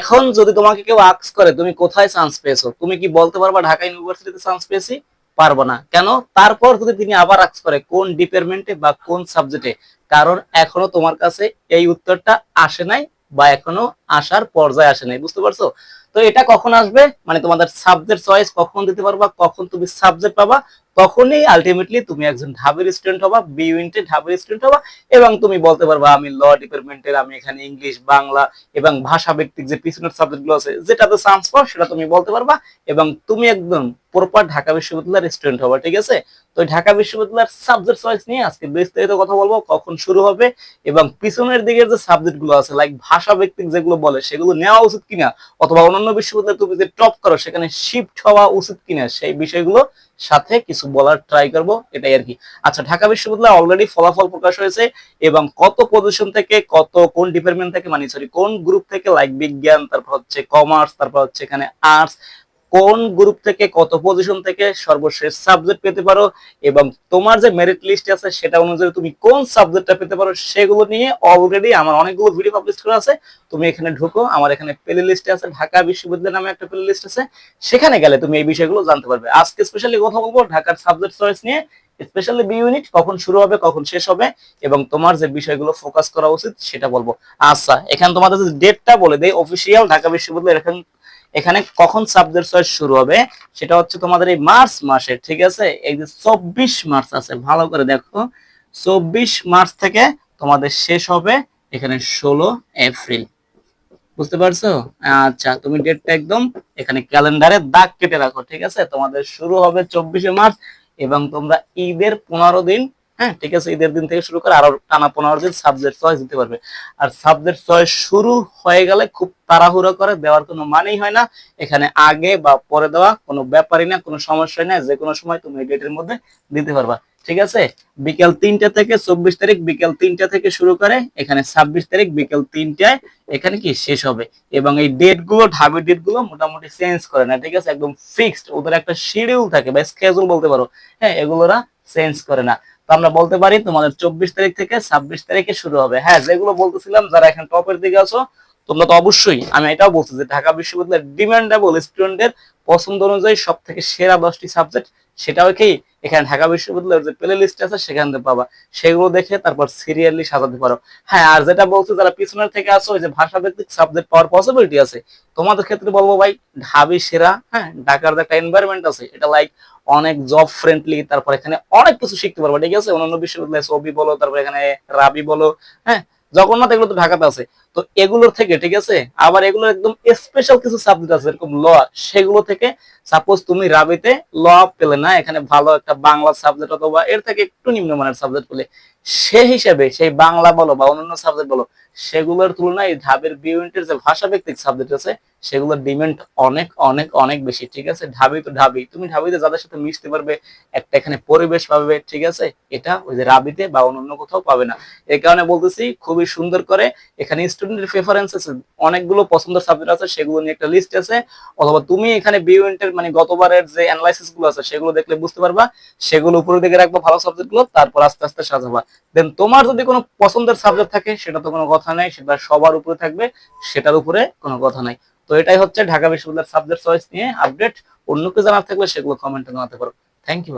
এখন যদি তোমাকে কেউ আক্স করে, তুমি কোথায় চান্স পেয়েছ? তুমি কি বলতে পারবা, ঢাকা ইউনিভার্সিটিতে চান্স পেয়েছি? পারব না। কেন? তারপর যদি তিনি আবার আক্স করে, কোন ডিপার্টমেন্টে বা কোন সাবজেক্টে কারণ এখনও তোমার কাছে এই উত্তরটা আসে নাই বা এখনও আসার পর্যায়ে আসে নাই, বুঝতে পারছ? তো এটা কখন আসবে? মানে তোমাদের সাবজেক্ট চয়েস কখন দিতে পারবা, কখন তুমি সাবজেক্ট পাবা, তখনই আলটিমেটলি তুমি একজন ঢাবের স্টুডেন্ট হবা বি ইউনিটে ঢাবের স্টুডেন্ট হবা, এবং তুমি বলতে পারবা, আমি ল ডিপার্টমেন্টের আমি এখানে ইংলিশ বাংলা এবং ভাষা ভিত্তিক যে পিছনের সাবজেক্টগুলো আছে, যেটাতে চান্স পাও, সেটা তুমি বলতে পারবা, এবং তুমি একদম প্রপার ঢাকা বিশ্ববিদ্যালয়ের স্টুডেন্ট হবা, ঠিক আছে? তো ঢাকা বিশ্ববিদ্যালয়ের সাবজেক্ট চয়েস নিয়ে আজকে বিস্তারিত কথা বলব, কখন শুরু হবে, এবং পিছনের দিকের যে সাবজেক্টগুলো আছে লাইক ভাষা ভিত্তিক যেগুলো বলে, সেগুলো নেওয়া উচিত কিনা? অথবা অন্যান্য বিশ্ববিদ্যালয়ে তুমি যে টপ করো, সেখানে শিফট হওয়া উচিত কিনা? সেই বিষয়গুলো সাথে কিছু বলার ট্রাই করব, এটাই আর কি। আচ্ছা ঢাকা বিশ্ববিদ্যালয়ে অলরেডি ফলাফল প্রকাশ হয়েছে এবং কত পজিশন থেকে, কত কোন ডিপার্টমেন্ট থেকে মানে সরি কোন গ্রুপ থেকে লাইক বিজ্ঞান, তারপর হচ্ছে কমার্স তারপর হচ্ছে এখানে আর্টস কোন গ্রুপ থেকে কত পজিশন থেকে সর্বশেষ সাবজেক্ট পেতে পারো এবং তোমার যে মেরিট লিস্ট আছে সেটা অনুযায়ী তুমি কোন সাবজেক্টটা পেতে পারো সেগুলো নিয়ে অলরেডি আমার অনেকগুলো ভিডিও পাবলিশ করা আছে। তুমি এখানে ঢুকো, আমার এখানে প্লে লিস্টে আছে, ঢাকা বিশ্ববিদ্যালয় নামে একটা প্লে লিস্ট আছে। সেখানে গেলে তুমি এই বিষয়গুলো জানতে পারবে। আজকে স্পেশালি কথা বলব ঢাকার সাবজেক্ট চয়েস নিয়ে। স্পেশালি বি ইউনিট কখন শুরু হবে, কখন শেষ হবে এবং তোমার যে বিষয়গুলো ফোকাস করা উচিত সেটা বলব। আচ্ছা এখানে তোমাদের ডেটটা বলে দেয় অফিসিয়াল ঢাকা বিশ্ববিদ্যালয় এখানে এখানে কখন সাবজেক্ট চয়েস শুরু হবে? সেটা হচ্ছে তোমাদের এই মার্চ মাসে ঠিক আছে? এই যে চব্বিশ মার্চ আছে, ভালো করে দেখো। চব্বিশ মার্চ থেকে তোমাদের শেষ হবে এখানে ষোলো এপ্রিল। বুঝতে পারছ? আচ্ছা তুমি ডেটটা একদম এখানে ক্যালেন্ডারে দাগ কেটে রাখো, ঠিক আছে? তোমাদের শুরু হবে চব্বিশে মার্চ এবং তোমরা ঈদের পনেরো দিন হ্যাঁ ঠিক আছে, ঈদের দিন থেকে শুরু করে আরও টানা পনেরো দিন সাবজেক্ট চয়েস দিতে পারবে। আর সাবজেক্ট চয়েস শুরু হয়ে গেলে খুব তাড়াহুড়ো করে দেওয়ার কোনো মানেই হয় না। এখানে আগে বা পরে দেওয়া কোনো ব্যাপারই না, কোনো সমস্যাই না, যে কোনো সময় তুমি ডেটের মধ্যে দিতে পারবা। ঠিক আছে? বিকেল তিনটা থেকে চব্বিশ তারিখ, বিকেল তিনটা থেকে শুরু করে এখানে ছাব্বিশ তারিখ, বিকেল তিনটায় এখানে কি শেষ হবে? এবং এই ডেটগুলো ঢাবির ডেটগুলো মোটামুটি চেঞ্জ করে না, ঠিক আছে? একদম ফিক্সড ওদের একটা শিডিউল থাকে বা স্কেজুল বলতে পারো। হ্যাঁ এগুলোরা চেঞ্জ করে না। আমরা বলতে পারি তোমাদের চব্বিশ তারিখ থেকে ছাব্বিশ তারিখে শুরু হবে। হ্যাঁ যেগুলো বলতেছিলাম, যারা এখন টপের দিকে আছো, তোমরা তো অবশ্যই, আমি এটাও বলছি যে ঢাকা বিশ্ববিদ্যালয়ের ডিমান্ডেবল স্টুডেন্টের পছন্দ অনুযায়ী সব থেকে সেরা দশটি সাবজেক্ট সেটাও কি? এখানে ঢাকা বিশ্ববিদ্যালয়ের যে প্লে লিস্ট আছে, সেখান থেকে পাবা। সেগুলো দেখে তারপর সিরিয়ালি সাজাতে পারো। হ্যাঁ আর যেটা বলছো, যারা পিছনের থেকে আসো যে ভাষা ভিত্তিক সাবজেক্ট পাওয়ার পসিবিলিটি আছে, তোমাদের ক্ষেত্রে বলব ভাই, ঢাবি সেরা হ্যাঁ ঢাকার একটা এনভায়রনমেন্ট আছে, এটা লাইক অনেক জব ফ্রেন্ডলি তারপর এখানে অনেক কিছু শিখতে পারবা, ঠিক আছে? অন্যান্য বিশ্ববিদ্যালয় ছবি বলো, তারপর এখানে রাবি বলো হ্যাঁ? জগন্নাথ এগুলো তো ঢাকাতে আছে। তো এগুলোর থেকে, ঠিক আছে? আবার এগুলো একদম স্পেশাল কিছু সাবজেক্ট আছে এরকম ল সেগুলো থেকে সাপোজ তুমি রাবিতে ল পেলে না, এখানে ভালো একটা বাংলা সাবজেক্ট অথবা এর থেকে একটু নিম্নমানের সাবজেক্ট পেলে, সে হিসেবে সেই বাংলা বলো বা অন্যান্য সাবজেক্ট বলো সেগুলোর তুলনায় ঢাবের বি ইউনিটের যে ভাষা ভিত্তিক সাবজেক্ট আছে, সেগুলোর ডিমান্ড অনেক অনেক অনেক বেশি, ঠিক আছে? ঢাবি তো ঢাবি। তুমি ঢাবিতে যাদের সাথে মিশতে পারবে, একটা এখানে পরিবেশ পাবে, ঠিক আছে? এটা ওই যে রাবিতে বা অন্য কোথাও পাবে না। এই কারণে বলতেছি, খুবই সুন্দর করে এখানে স্টুডেন্টের প্রেফারেন্স আছে, অনেকগুলো পছন্দের সাবজেক্ট আছে, সেগুলো নিয়ে একটা লিস্ট আছে। অথবা তুমি এখানে বি ইউনিটের মানে গতবারের যে অ্যানালাইসিসগুলো আছে, সেগুলো দেখলে বুঝতে পারবা, সেগুলো উপরের দিকে রাখবা ভালো সাবজেক্টগুলো, তারপর আস্তে আস্তে সাজাবা। দেন তোমার যদি কোনো পছন্দের সাবজেক্ট থাকে, সেটা তো কোনো কথা নাই, সেটা সবার উপরে থাকবে, সেটার উপরে কোনো কথা নাই। তো এটাই হচ্ছে ঢাকা বিশ্ববিদ্যালয়ের সাবজেক্ট চয়েস নিয়ে আপডেট অন্য কেউ জানার থাকলে সেগুলো কমেন্টে জানাতে পারো। Thank you